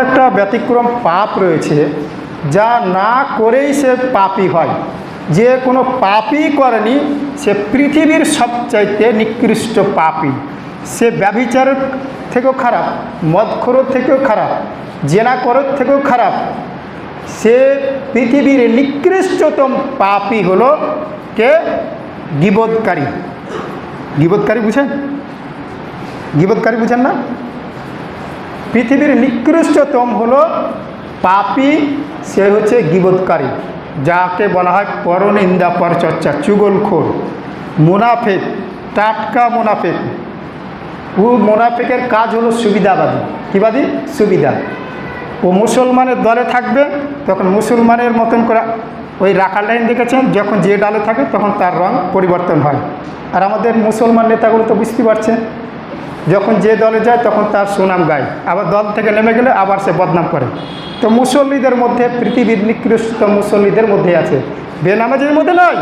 একটা ব্যতিক্রম পাপ রয়েছে, যা না করেই সে পাপী হয়। যে কোনো পাপই করেনি, সে পৃথিবীর সবচাইতে নিকৃষ্ট পাপী। সে ব্যভিচারের থেকেও খারাপ মদখোরের থেকেও খারাপ জেনাকরের থেকেও খারাপ। সে পৃথিবীর নিকৃষ্টতম পাপই হলো কে? গিবোধকারী গিবোধকারী বুঝেন? গিবোধকারী বুঝেন না? পৃথিবীর নিকৃষ্টতম হলো পাপি, সে হচ্ছে গিবোধকারী যাকে বলা হয় পরনিন্দা পরচর্চা, চুগলখোর, মুনাফেক, টাটকা মুনাফেক। ও মুনাফেকের কাজ হলো সুবিধাবাদী। কীবাদী? সুবিধা। ও মুসলমানের দলে থাকবে, তখন মুসলমানের মতন করে ওই রাখাল লাইন দেখেছেন? যখন যে ডালে থাকে, তখন তার রং পরিবর্তন হয়। আর আমাদের মুসলমান নেতাগুলো তো বুঝতে পারছেন যখন যে দলে যায় তখন তার সুনাম গায়। আবার দল থেকে নেমে গেলে আবার সে বদনাম করে। তো মুসল্লিদের মধ্যে, পৃথিবীর নিকৃষ্ট মুসল্লিদের মধ্যে আছে। বেনামাজির মধ্যে নয়।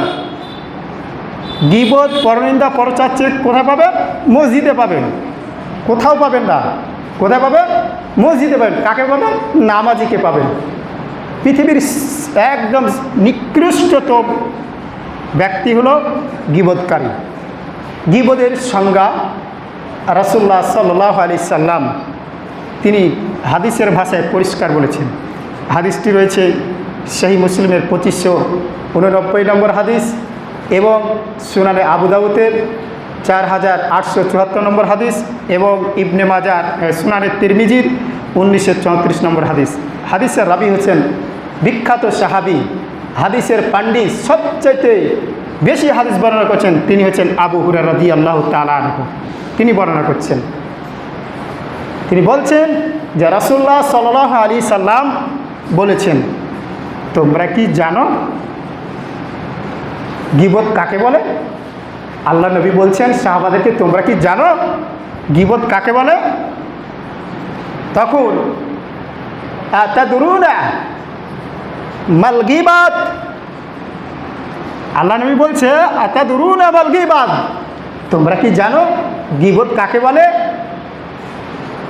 গিবত, পরনিন্দা পরচাচ্ছে কোথায় পাবে? মসজিদে পাবেন। কোথাও পাবেন না। কোথায় পাবেন? মসজিদে পাবেন। কাকে পাবেন? নামাজিকে পাবেন। পৃথিবীর একদম নিকৃষ্টতম ব্যক্তি হলো গিবৎকারী গিবদের সংজ্ঞা রাসুল্লাহ সাল্লাহ আলি সাল্লাম তিনি হাদিসের ভাষায় পরিষ্কার বলেছেন। হাদিসটি রয়েছে সেই মুসলিমের পঁচিশশো উননব্বই নম্বর হাদিস এবং সুনানে আবুদাউতের চার হাজার আটশো চুয়াত্তর নম্বর হাদিস এবং ইবনে মাজার সুনানে তিরমিজির উনিশশো চৌত্রিশ নম্বর হাদিস। হাদিসের রাবি হচ্ছেন বিখ্যাত সাহাবি। হাদিসের পাণ্ডি সবচাইতে বেশি হাদিস বর্ণনা করছেন তিনি হচ্ছেন আবু হুরার রাদি আল্লাহ তালা তিনি বর্ণনা করছেন। তিনি বলছেন যে রাসুল্লাহ সাল্লাহ আলী সাল্লাম বলেছেন, তোমরা কি জানো গিবত কাকে বলে? আল্লাহ নবী বলছেন, সাহাবাদেরকে তোমরা কি জানো গিবত কাকে বলে? তখন মালগিবাত আল্লাহ নবী বলছে আতা দুরুন মালগিবাত তোমরা কি জানো গিবত কাকে বলে?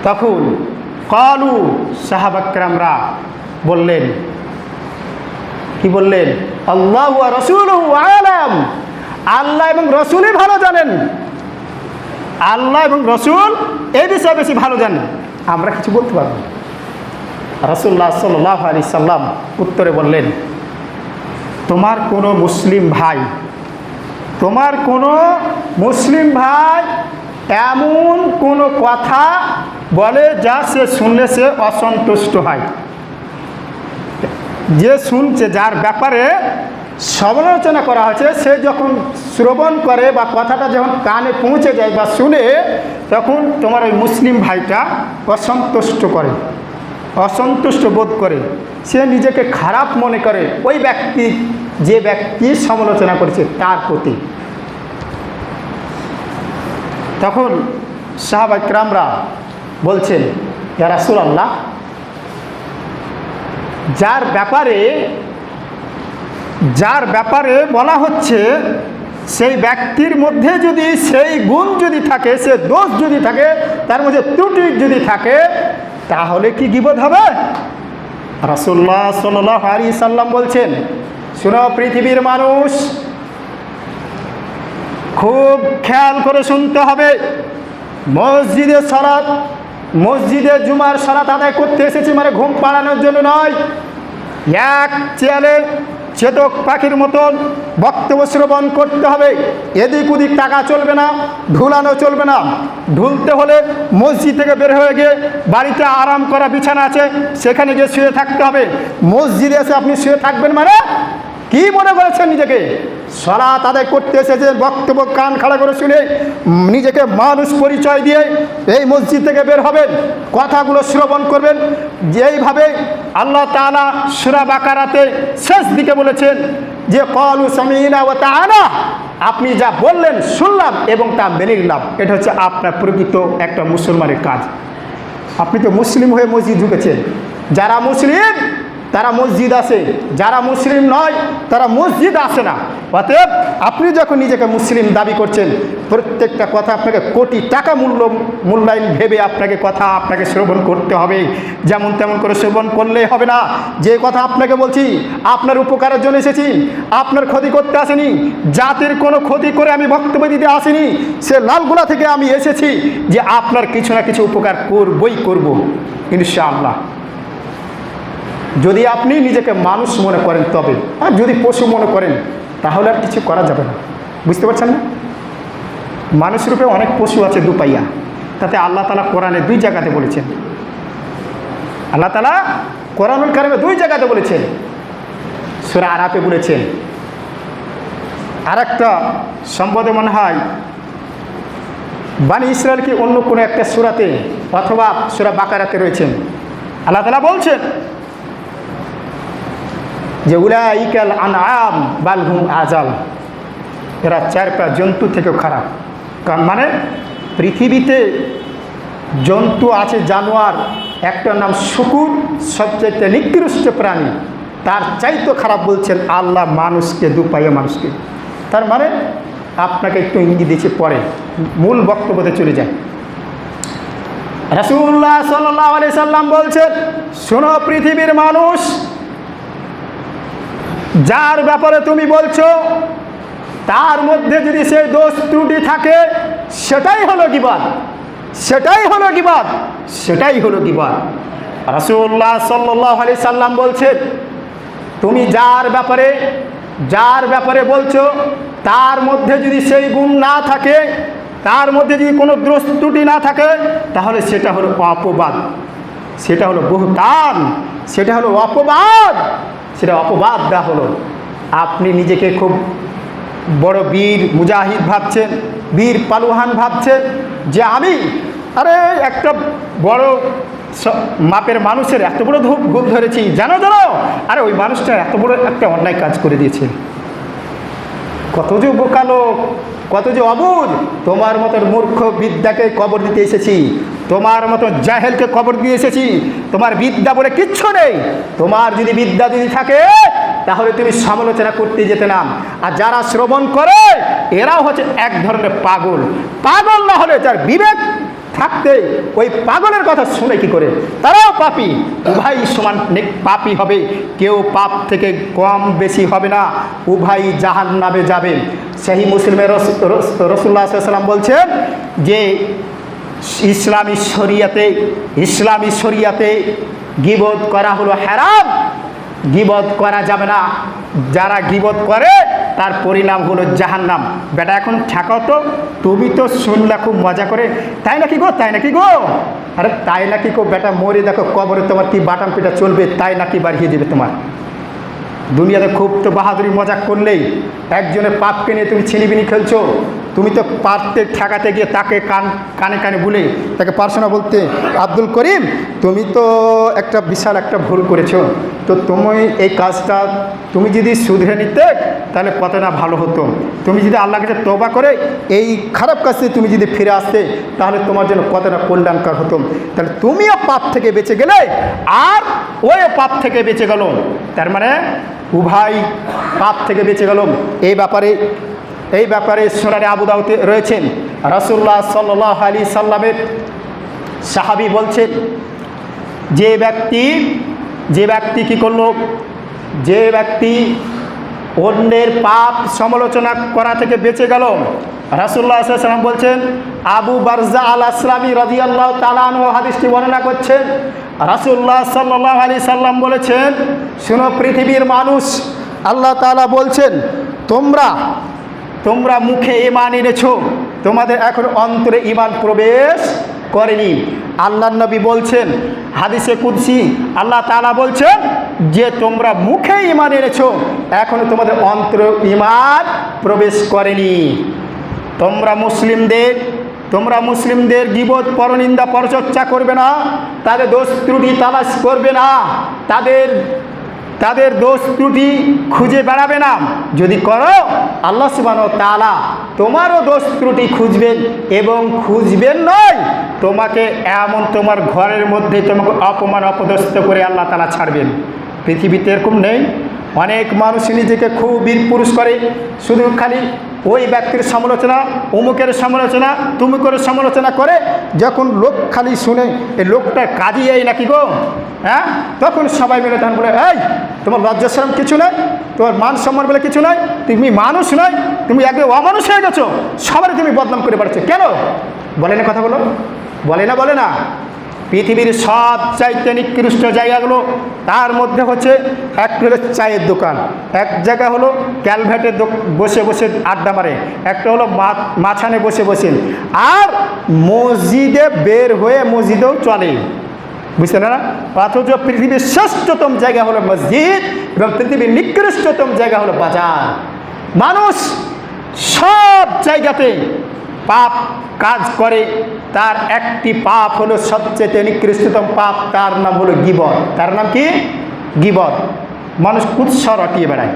তখন কলু সাহাবাকরামরা বললেন, কি বললেন? আল্লাহ রসুল আলাম। আল্লাহ এবং রসুলই ভালো জানেন। আল্লাহ এবং রসুল এই বিষয়ে বেশি ভালো জানেন। আমরা কিছু বলতে পারব। রসুল্লাহ সাল্লাহ আলি সাল্লাম উত্তরে বললেন, তোমার কোনো মুসলিম ভাই, তোমার কোনো মুসলিম ভাই এমন কোনো কথা বলে যা সে শুনলে সে অসন্তুষ্ট হয়। যে শুনছে, যার ব্যাপারে সমালোচনা করা হয়েছে, সে যখন শ্রবণ করে বা কথাটা যখন কানে পৌঁছে যায় বা শুনে, তখন তোমার ওই মুসলিম ভাইটা অসন্তুষ্ট করে, অসন্তুষ্ট বোধ করে। সে নিজেকে খারাপ মনে করে। ওই ব্যক্তি, যে ব্যক্তি সমালোচনা করেছে, তার প্রতি। তখন সাহাবাইকরামরা বলছেন রাসুল আল্লাহ যার ব্যাপারে যার ব্যাপারে বলা হচ্ছে, সেই ব্যক্তির মধ্যে যদি সেই গুণ যদি থাকে, সে দোষ যদি থাকে, তার মধ্যে ত্রুটি যদি থাকে, তাহলে কি গিবোধ হবে? রাসুল্লাহ সাল্লাম বলছেন, শুনো পৃথিবীর মানুষ খুব খেয়াল করে শুনতে হবে। মসজিদে সরাত মসজিদে জুমার সরাত আদায় করতে এসেছি মানে ঘুম পাড়ানোর জন্য নয়। এক চেয়ারে চেতক পাখির মতন বক্তব্য শ্রবণ করতে হবে। এদিক ওদিক টাকা চলবে না, ঢুলানো চলবে না। ঢুলতে হলে মসজিদ থেকে বের হয়ে গিয়ে বাড়িতে আরাম করা বিছানা আছে, সেখানে গিয়ে শুয়ে থাকতে হবে। মসজিদে এসে আপনি শুয়ে থাকবেন মানে কি মনে করেছেন নিজেকে? সরাত তাদের করতে এসেছেন বক্তব্য কান খাড়া করে শুনে নিজেকে মানুষ পরিচয় দিয়ে এই মসজিদ থেকে বের হবেন, কথাগুলো শ্রবণ করবেন। যেইভাবে আল্লাহ তাআলা সুরা বাকারাতে শেষ দিকে বলেছেন যে কলু সামিনা ও তা আনা আপনি যা বললেন শুনলাম এবং তা মেনে নিলাম। এটা হচ্ছে আপনার প্রকৃত একটা মুসলমানের কাজ। আপনি তো মুসলিম হয়ে মসজিদ ঢুকেছেন। যারা মুসলিম তারা মসজিদ আসে যারা মুসলিম নয়, তারা মসজিদ আসে না। অতএব আপনি যখন নিজেকে মুসলিম দাবি করছেন, প্রত্যেকটা কথা আপনাকে কোটি টাকা মূল্য, মূল্যায়ন ভেবে আপনাকে কথা আপনাকে শ্রবণ করতে হবে। যেমন তেমন করে শ্রবণ করলেই হবে না। যে কথা আপনাকে বলছি, আপনার উপকারের জন্য এসেছি, আপনার ক্ষতি করতে আসেনি, জাতির কোনো ক্ষতি করে আমি বক্তব্য দিতে আসিনি, সে লালগুলা থেকে আমি এসেছি যে আপনার কিছু না কিছু উপকার করবই করব, ইনশাআল্লাহ। যদি আপনি নিজেকে মানুষ মনে করেন তবে, আর যদি পশু মনে করেন, তাহলে আর কিছু করা যাবে না। বুঝতে পারছেন না? মানুষ রূপে অনেক পশু আছে দুপাইয়া। তাতে আল্লাহ তালা কোরআনে দুই জায়গাতে বলেছেন। আল্লাহ তালা কোরআনুল কারিমে দুই জায়গাতে বলেছেন। সুরা আরাপে বলেছেন। আর একটা সম্পদে মনে হয় বাণী ইসরায়েল কি অন্য কোনো একটা সুরাতে অথবা সুরা বাকারাতে রয়েছেন। আল্লাহ তালা বলছেন যে উলা ইকাল আনআম বালহুম আজাল। এরা চার পা জন্তু থেকেও খারাপ। কারণ মানে পৃথিবীতে জন্তু আছে, জানোয়ার, একটার নাম শুকুর সবচেয়ে নিকৃষ্ট প্রাণী। তার চাইতো খারাপ বলছেন, আল্লাহ মানুষকে, দুপাইয়ে মানুষকে। তার মানে আপনাকে একটু ইঙ্গিত দিয়েছে পরে। মূল বক্তব্যতে চলে যায় রাসুল্লাহ সাল্লাহ আলি সাল্লাম বলছেন, শোনো পৃথিবীর মানুষ যার ব্যাপারে তুমি বলছো, তার মধ্যে যদি সেই দোষ ত্রুটি থাকে, সেটাই হলো গিবাদ। সেটাই হলো গিবাদ, সেটাই হলো গিবাদ। রাসুল্লাহ সাল্লাহ আলি সাল্লাম বলছেন, তুমি যার ব্যাপারে যার ব্যাপারে বলছো, তার মধ্যে যদি সেই গুণ না থাকে, তার মধ্যে যদি কোনো দোষ ত্রুটি না থাকে, তাহলে সেটা হলো অপবাদ। সেটা হলো বহুতান, সেটা হলো অপবাদ। সেটা অপবাদ দেওয়া হলো। আপনি নিজেকে খুব বড় বীর মুজাহিদ ভাবছেন, বীর পালুহান ভাবছেন যে আমি, আরে একটা বড় মাপের মানুষের এত বড় ধূপ ভুল ধরেছি, জানো জানো? আরে ওই মানুষটা এত বড় একটা অন্যায় কাজ করে দিয়েছে। কত যে বোকালো কত যে অবুধ তোমার মতন মূর্খ বিদ্যাকে কবর দিতে এসেছি। তোমার মতো জাহেলকে কবর দিয়ে এসেছি। তোমার বিদ্যা বলে কিচ্ছু নেই। তোমার যদি বিদ্যা যদি থাকে, তাহলে তুমি সমালোচনা করতে যেতে নাম আর যারা শ্রবণ করে, এরাও হচ্ছে এক ধরনের পাগল। পাগল না হলে যার বিবেক থাকতে ওই পাগলের কথা শুনে কি করে? তারাও পাপি। উভয় সমান নে- পাপি হবে। কেউ পাপ থেকে কম বেশি হবে না। উভয় জাহান নামে যাবে। সেই মুসলিমের রসুল্লাহ সাল্লাম বলছেন যে ইসলামী শরিয়াতে ইসলামী শরিয়াতে গিবোধ করা হলো হারাম। গিবত করা যাবে না। যারা গিবত করে, তার পরিণাম হলো জাহান্নাম। বেটা, এখন ঠেকাও তো। তুমি তো শুনলে খুব মজা করে। তাই নাকি গো? তাই নাকি গো? আরে তাই নাকি গো? বেটা, মরে দেখো, কবরে তোমার কি বাটাম পিটা চলবে? তাই নাকি বাড়িয়ে দেবে তোমার? দুনিয়াতে খুব তো বাহাদুরি মজা করলেই একজনের পাপকে নিয়ে তুমি ছিনিবিনি খেলছো। তুমি তো পারতে ঠেকাতে গিয়ে তাকে কান, কানে কানে বলে তাকে পারছ না বলতে। আব্দুল করিম, তুমি তো একটা বিশাল একটা ভুল করেছ। তো তুমি এই কাজটা, তুমি যদি শুধরে নিতে, তাহলে কত না ভালো হতো? তুমি যদি আল্লাহকে কাছে তবা করে, এই খারাপ কাজ তুমি যদি ফিরে আসতে, তাহলে তোমার জন্য কতটা কল্যাণকর হতো? তাহলে তুমিও পাপ থেকে বেঁচে গেলে, আর ওই পাপ থেকে বেঁচে গেল। তার মানে উভয় পাপ থেকে বেঁচে গেল। এই ব্যাপারে এই ব্যাপারে সোনারে আবু দাউতে রয়েছেন। রাসুল্লাহ সাল্লাহ আলী সাল্লামের সাহাবি বলছেন, যে ব্যক্তি যে ব্যক্তি কি করল? যে ব্যক্তি অন্যের পাপ সমালোচনা করা থেকে বেঁচে গেল। রাসুল্লাহ সাল্লাম বলছেন, আবু বারজা আল আসলামী রদিয়াল্লাহ তালান ও হাদিসটি বর্ণনা করছেন রাসুল্লাহ সাল্লাহ আলী সাল্লাম বলেছেন, শুনো পৃথিবীর মানুষ, আল্লাহ তালা বলছেন, তোমরা তোমরা মুখে ইমান এনেছ। তোমাদের এখন অন্তরে ইমান প্রবেশ করেনি। আল্লাহ নবী বলছেন, হাদিসে কুদসি, আল্লাহ তালা বলছেন যে তোমরা মুখে ইমান এনেছ, এখনও তোমাদের অন্তরে ইমান প্রবেশ করেনি। তোমরা মুসলিমদের তোমরা মুসলিমদের গিবত, পরনিন্দা, পরচর্চা করবে না, তাদের দোষ ত্রুটি তালাশ করবে না, তাদের তাদের দোষ ত্রুটি খুঁজে বেড়াবে না। যদি করো, আল্লাহ সুবানো তালা তোমারও দোষ ত্রুটি খুঁজবেন এবং খুঁজবেন নয়, তোমাকে এমন তোমার ঘরের মধ্যে তোমাকে অপমান, অপদস্থ করে আল্লাহ তালা ছাড়বেন। পৃথিবীতে এরকম নেই। অনেক মানুষ নিজেকে খুব বীর পুরুষ করে, শুধু খালি ওই ব্যক্তির সমালোচনা, অমুকের সমালোচনা, তুমুকের সমালোচনা করে যখন লোক খালি শুনে এই লোকটার কাজই এই নাকি গো? হ্যাঁ? তখন সবাই মিলে তখন বলে, এই, তোমার লজ্জাশ্রম কিছু নয় তোমার মান সম্মান বলে কিছু নয় তুমি মানুষ নয়? তুমি একদম অমানুষ হয়ে গেছো? সবারই তুমি বদনাম করে পারছ কেন? বলে না কথা বলো। বলে না বলে না। পৃথিবীর সব চাইতে নিকৃষ্ট জায়গাগুলো, তার মধ্যে হচ্ছে একটা হলো চায়ের দোকান। এক জায়গা হলো ক্যালভেটে বসে বসে আড্ডা মারে। একটা হলো মাছানে বসে বসে আর মসজিদে বের হয়ে মসজিদেও চলে। বুঝতে না? অথচ পৃথিবীর শ্রেষ্ঠতম জায়গা হলো মসজিদ এবং পৃথিবীর নিকৃষ্টতম জায়গা হলো বাজার। মানুষ সব জায়গাতে পাপ কাজ করে, তার একটি পাপ হলো সবচেয়ে নিকৃষ্টতম পাপ, তার নাম হলো গিবর তার নাম কি? গিবর মানুষ কুৎস রটিয়ে বেড়ায়।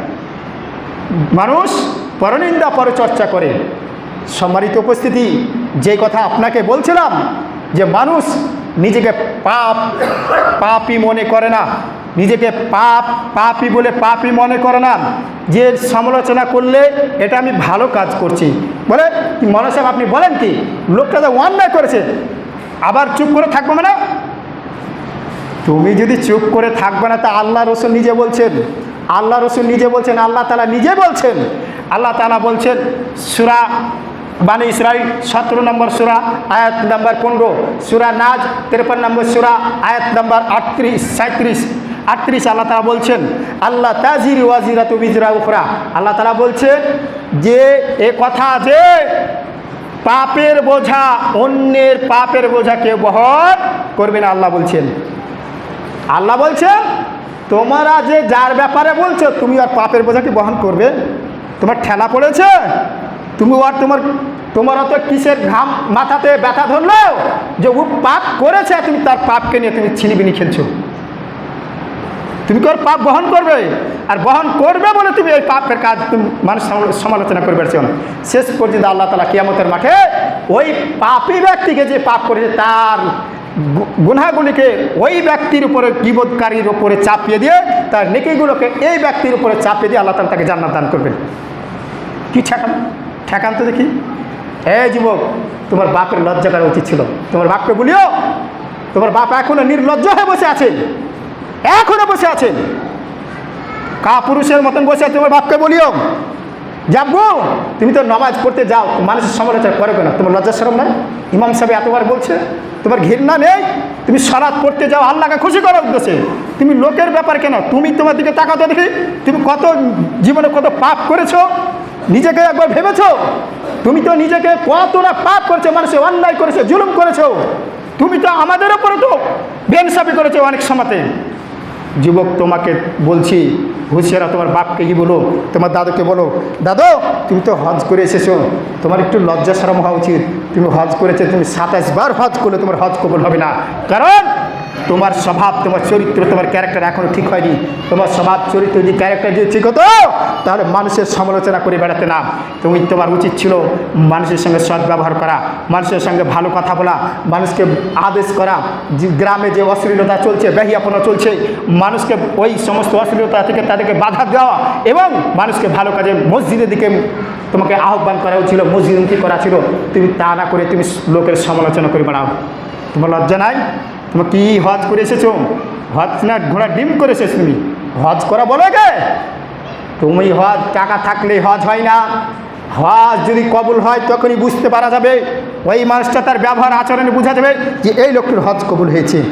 মানুষ পরনিন্দা, পরচর্চা করে। সম্মানিত উপস্থিতি, যে কথা আপনাকে বলছিলাম, যে মানুষ নিজেকে পাপ পাপই মনে করে না। নিজেকে পাপ পাপই বলে পাপই মনে করে না। যে সমালোচনা করলে এটা আমি ভালো কাজ করছি। বলে মনে সাহেব, আপনি বলেন কি? লোকটা তো অন্যায় করেছে, আবার চুপ করে থাকব মানে? তুমি যদি চুপ করে থাকবে না, তা আল্লাহ রসুল নিজে বলছেন। আল্লাহ রসুল নিজে বলছেন, আল্লাহ তালা নিজে বলছেন। আল্লাহ তালা বলছেন, সুরা বানি ইসরাইল সতেরো নম্বর সুরা, আয়াত নম্বর পনেরো। সুরা নাজ তেরপন নম্বর সুরা, আয়াত নম্বর আটত্রিশ সাঁত্রিশ আটত্রিশ আল্লাহ তালা বলছেন আল্লাহ তাজির ওয়াজিরা তু বিজরা উফরা আল্লাহ তালা বলছেন যে, এ কথা যে পাপের বোঝা অন্যের পাপের বোঝা কেউ বহন করবে না, আল্লাহ বলছেন। আল্লাহ বলছেন, তোমরা যে যার ব্যাপারে বলছো, তুমি আর পাপের বোঝাকে বহন করবে। তোমার ঠেলা পড়েছে, তুমি আর তোমার তোমার অত কিসের ঘাম মাথাতে ব্যথা ধরলো যে ও পাপ করেছে, তুমি তার পাপকে নিয়ে তুমি ছিনিবিনি খেলছো। তুমি কি ওর পাপ বহন করবে? আর বহন করবে বলে তুমি এই পাপের কাজ তুমি মানুষ সমালোচনা করবে না শেষ পর্যন্ত আল্লাহ তালা কিয়ামতের মাঠে ওই পাপী ব্যক্তিকে যে পাপ করেছে, তার গু- গুনাহগুলিকে ওই ব্যক্তির উপরে বিবোধকারীর উপরে চাপিয়ে দিয়ে, তার নেকিগুলোকে এই ব্যক্তির উপরে চাপিয়ে দিয়ে আল্লাহ তালা তাকে জান্নাত দান করবেন। কি ঠেকান ঠেকান তো দেখি। এই যুবক, তোমার বাপের লজ্জা করা উচিত ছিল। তোমার বাপকে বলিও, তোমার বাপ এখনও নির্লজ্জ হয়ে বসে আছে। এখনও বসে আছেন। কা পুরুষের মতন বসে তোমার বাপকে বলিও। যাব তুমি তো নামাজ পড়তে যাও, মানুষের সমালোচনা করে কেন? তোমার লজ্জা সরম নাই? ইমাম সাহেব এতবার বলছে, তোমার ঘৃণা নেই? তুমি সরাত পড়তে যাও, আল্লাহকে খুশি করার উদ্দেশ্যে। তুমি লোকের ব্যাপার কেন? তুমি তোমার দিকে তাকাতো দেখি। তুমি কত জীবনে কত পাপ করেছ? নিজেকে একবার ভেবেছো? তুমি তো নিজেকে কতটা পাপ করেছ, মানুষে অন্যায় করেছ, জুলুম করেছ। তুমি তো আমাদের ওপরে তো বেনসাফি করেছ অনেক সময়তে। যুবক, তোমাকে বলছি, হুঁশিয়ারা তোমার বাপকে কি বলো? তোমার দাদুকে বলো। দাদু, তুমি তো হজ করে এসেছ। তোমার একটু লজ্জা সরম হওয়া উচিত। তুমি হজ করেছ, তুমি সাতাশ বার হজ করলে তোমার হজ কবল হবে না। কারণ তোমার স্বভাব, তোমার চরিত্র, তোমার ক্যারেক্টার এখনও ঠিক হয়নি। তোমার স্বভাব, চরিত্র যদি ক্যারেক্টার যদি ঠিক হতো, তাহলে মানুষের সমালোচনা করে বেড়াতে না। তুমি তোমার উচিত ছিল মানুষের সঙ্গে সদ্ব্যবহার করা, মানুষের সঙ্গে ভালো কথা বলা, মানুষকে আদেশ করা গ্রামে যে অশ্লীলতা চলছে, ব্যাহিয়াপনা চলছে, মানুষকে ওই সমস্ত অশ্লীলতা থেকে তাদেরকে বাধা দেওয়া এবং মানুষকে ভালো কাজে মসজিদের দিকে তোমাকে আহ্বান করা ছিল মসজিদমুখী করা ছিল। তুমি তা না করে তুমি লোকের সমালোচনা করে বেড়াও। তোমার লজ্জা নাই? তোমার কি হজ করে এসেছ? হজ না ঘোড়া ডিম করে এসেছ তুমি? হজ করা বলো গে তুমি হজ, টাকা থাকলে হজ হয় না। হজ যদি কবুল হয়, তখনই বুঝতে পারা যাবে। ওই মানুষটা তার ব্যবহার আচরণে বোঝা যাবে যে এই লোকটির হজ কবুল হয়েছে।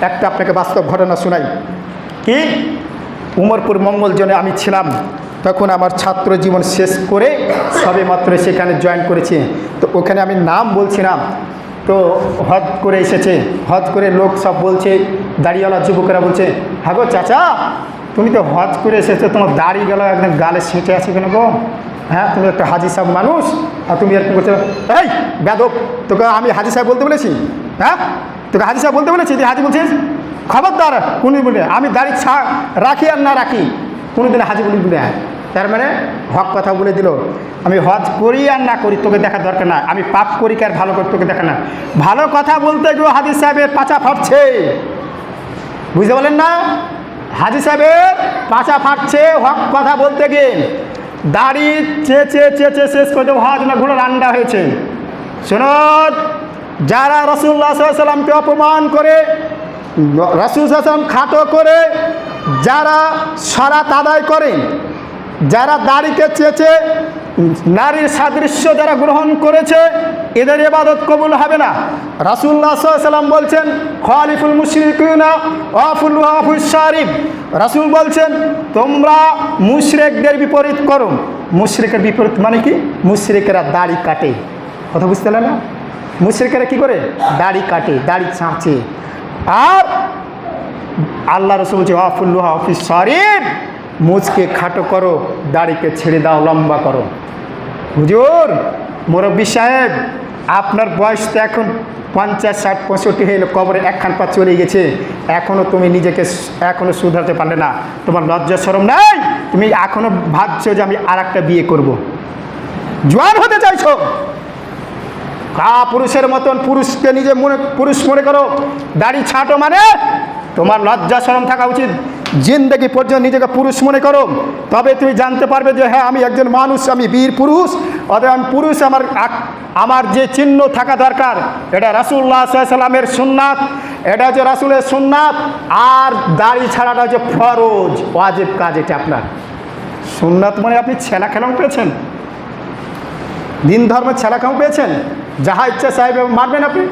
একটা আপনাকে বাস্তব ঘটনা শোনাই। কি? উমরপুর মঙ্গলজনে আমি ছিলাম। তখন আমার ছাত্র জীবন শেষ করে সবে মাত্র সেখানে জয়েন করেছি। তো ওখানে আমি নাম বলছিলাম। তো হদ করে এসেছে হদ করে লোক সব বলছে, দাড়িওয়ালা যুবকেরা বলছে হ্যাঁ গো চাচা, তুমি তো হজ করে এসেছ, তোমার দাড়ি গেল একদম গালে সেঁটে আছে কেন গো? হ্যাঁ তুমি একটা হাজি সাহেব মানুষ, আর তুমি এরকম করছ এই বেদক তোকে আমি হাজি সাহেব বলতে বলেছি হ্যাঁ? তোকে হাজি সাহেব বলতে বলেছি, তুই হাজি বলছিস? খবরদার কোনো বলে আমি দাড়ি ছা, রাখি আর না রাখি কোনো দিনে হাজি বলি বলে তার মানে হক কথা বলে দিল। আমি হজ করি আর না করি তোকে দেখার দরকার না। আমি পাপ করি আর ভালো করি তোকে দেখা না। ভালো কথা বলতে গিয়ে হাদিস সাহেবের পাচা ফাটছে। বুঝতে বলেন না? হাজি সাহেবের পাচা ফাটছে হক কথা বলতে গিয়ে। দাড়ি চেঁচে চেঁচে শেষ করতে হজ না ঘোড়ার আন্ডা হয়েছে। শুনুন যারা রসুল্লাহ সাল্লামকে অপমান করে রসুল সাল্লাম খাটো করে, যারা সারাত আদায় করেন যারা দাড়িকে চেঁচে নারীর সাদৃশ্য যারা গ্রহণ করেছে, এদের এবাদত কবুল হবে না। রাসুল্লাহ সাল্লাম বলছেন, খালিফুল মুশরিকুনা ওয়াফুল শারিফ রাসুল বলছেন, তোমরা মুশরেকদের বিপরীত করো। মুশরিকের বিপরীত মানে কি? মুশরিকেরা দাড়ি কাটে। কথা বুঝতে না? মুশরিকেরা কি করে? দাড়ি কাটে, দাড়ি ছাঁচে আর আল্লাহ রসুল বলছে অফুল্লুহ অফিস শরীফ মুচকে খাটো করো, দাড়িকে ছেড়ে দাও, লম্বা করো। হুজুর, মুরব্বী সাহেব, আপনার বয়স তো এখন পঞ্চাশ, ষাট, পঁয়ষট্টি হয়ে কবরে একখান পা চলে গেছে। এখনও তুমি নিজেকে এখনও শুধরাতে পারলে না। তোমার লজ্জা সরম নাই? তুমি এখনও ভাবছ যে আমি আর একটা বিয়ে করব। জোয়ান হতে চাইছো? কা পুরুষের মতন পুরুষকে নিজে মনে, পুরুষ মনে করো, দাড়ি ছাটো মানে তোমার লজ্জা শরম থাকা উচিত। জিন্দগি পর্যন্ত নিজেকে পুরুষ মনে করো, তবে তুমি জানতে পারবে যে হ্যাঁ আমি একজন মানুষ, আমি বীর পুরুষ, অতএব আমি পুরুষ, আমার আমার যে চিহ্ন থাকা দরকার, এটা রাসুল্লাহ সাল্লামের সুন্নাত, এটা হচ্ছে রাসুলের সুন্নাত, আর দাড়ি ছাড়াটা হচ্ছে ফরজ, ওয়াজিব কাজ এটা আপনার। সুন্নাত মানে আপনি ছেলা খেলাম পেয়েছেন, দিন ধর্মের ছেলা কেমন পেয়েছেন, যাহা ইচ্ছা সাহেব মারবেন আপনি।